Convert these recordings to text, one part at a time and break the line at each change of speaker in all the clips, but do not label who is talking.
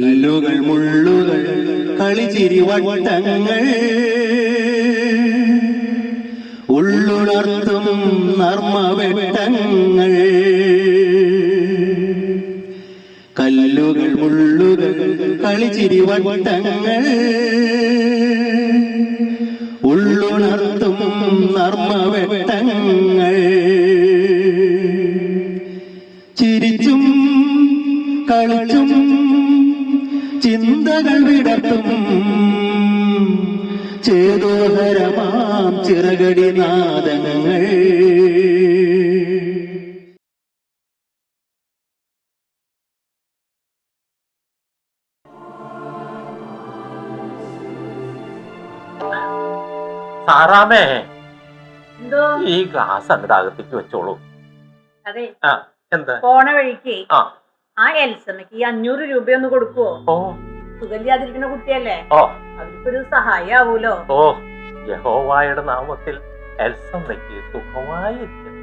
മുള്ളുകൾ കളിച്ചിരി വട്ടങ്ങൾ. ഉള്ളുണർത്തും നർമ്മവെട്ടങ്ങൾ. കല്ലുകൾ മുള്ളുകൾ കളിച്ചിരി വട്ടങ്ങൾ. ഉള്ളുണർത്തും നർമ്മവെട്ടങ്ങൾ. ചിരിച്ചും കളിച്ചും ചിന്തകൾ വിടർത്തും. ചേതോഹരമാം ചിറകടി നാദങ്ങൾ.
സാറാമേ ഈ ഗ്ലാസ് അങ്ങോട്ട് അകത്തേക്ക് വെച്ചോളൂ.
അതെ.
ആ എന്താ?
പോണ വഴിക്ക്
ആ.
ആ എൽസമ്മക്ക് ഈ അഞ്ഞൂറ് രൂപയൊന്ന് കൊടുക്കുവോ?
ഓ.
സുഖമില്ലാതിരിക്കുന്ന കുട്ടിയല്ലേ?
ഓ.
അവർക്കൊരു സഹായം ആവൂലോ
ഓ. യഹോവായുടെ നാമത്തിൽ എൽസമ്മയ്ക്ക് സുഖമായിരിക്കും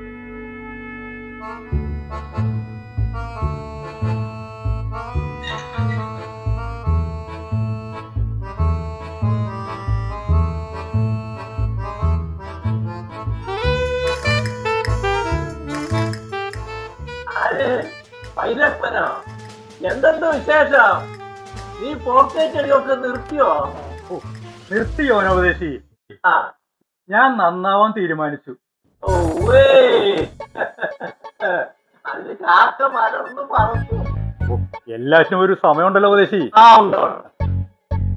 എന്തെന്തോ വിശേഷം? നീ പോർത്തേക്കടിയൊക്കെ നിർത്തിയോ?
നിർത്തിയോ ഉപദേശി
ആ.
ഞാൻ നന്നാവാൻ തീരുമാനിച്ചു. എല്ലാറ്റിനും ഒരു സമയമുണ്ടല്ലോ ഉപദേശി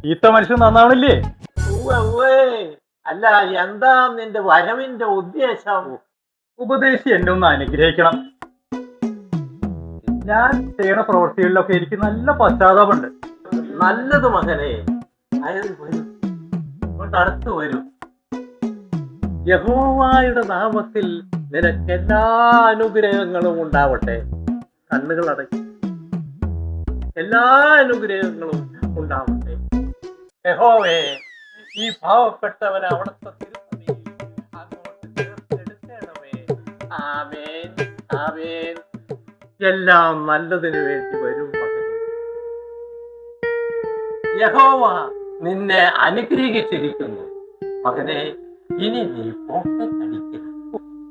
ഈത്ത മനുഷ്യൻ നന്നാവണില്ലേ.
അല്ല എന്താ നിന്റെ വരവിന്റെ ഉദ്ദേശം?
ഉപദേശി എന്നെ ഒന്ന് അനുഗ്രഹിക്കണം. ഞാൻ ചെയ്യണ പ്രവൃത്തികളിലൊക്കെ എനിക്ക് നല്ല പശ്ചാത്താപമുണ്ട്.
നല്ലത് മകനെ. അടുത്തു വരും. യഹോവായുടെ നാമത്തിൽ നിനക്ക് എല്ലാ അനുഗ്രഹങ്ങളും ഉണ്ടാവട്ടെ. കണ്ണുകൾ അടക്കി എല്ലാ അനുഗ്രഹങ്ങളും ഉണ്ടാവട്ടെ. യഹോവേ ഈ പാവപ്പെട്ടവൻ അവിടുത്തെ തിരുപ്പതി അങ്ങോട്ട് തീർത്തെടുത്തേണമേ ആമേൻ ആമേൻ. എല്ലാം നല്ലതിനു വേണ്ടി വരും യഹോവ നിന്നെ അനുഗ്രഹിച്ചിരിക്കുന്നു. മകനെ ഇനി നീ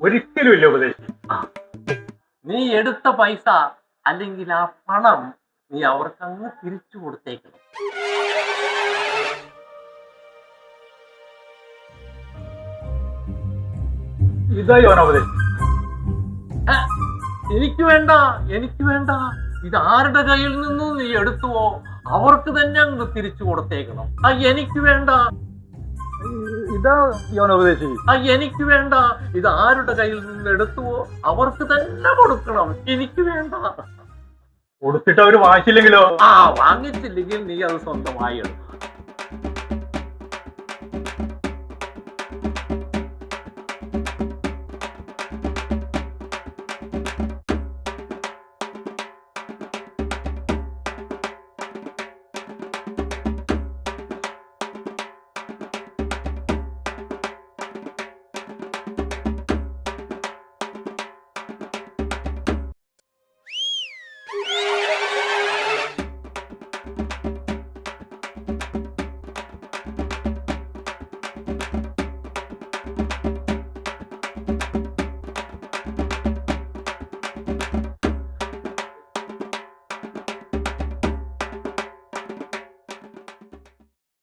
ഒരിക്കലും ഇല്ല ഉപദേശി
നീ എടുത്ത പൈസ അല്ലെങ്കിൽ ആ പണം നീ അവർക്ക് അങ്ങ് തിരിച്ചു കൊടുത്തേക്കണം.
ഇതായി ഓരോ ഉപദേശി
എനിക്ക് വേണ്ട എനിക്ക് വേണ്ട. ഇത് ആരുടെ കയ്യിൽ നിന്നും നീ എടുത്തുവോ? അവർക്ക് തന്നെ അങ്ങ് തിരിച്ചു കൊടുത്തേക്കണം. ആ എനിക്ക് വേണ്ട.
ഇതാ യോന ഉപദേശി.
ആ എനിക്ക് വേണ്ട. ഇത് ആരുടെ കയ്യിൽ നിന്ന് എടുത്തുവോ? അവർക്ക് തന്നെ കൊടുക്കണം. എനിക്ക് വേണ്ട.
കൊടുത്തിട്ട് അവർ വാങ്ങിച്ചില്ലെങ്കിലോ?
ആ വാങ്ങിച്ചില്ലെങ്കിൽ നീ അത് സ്വന്തമായി എടുക്കും.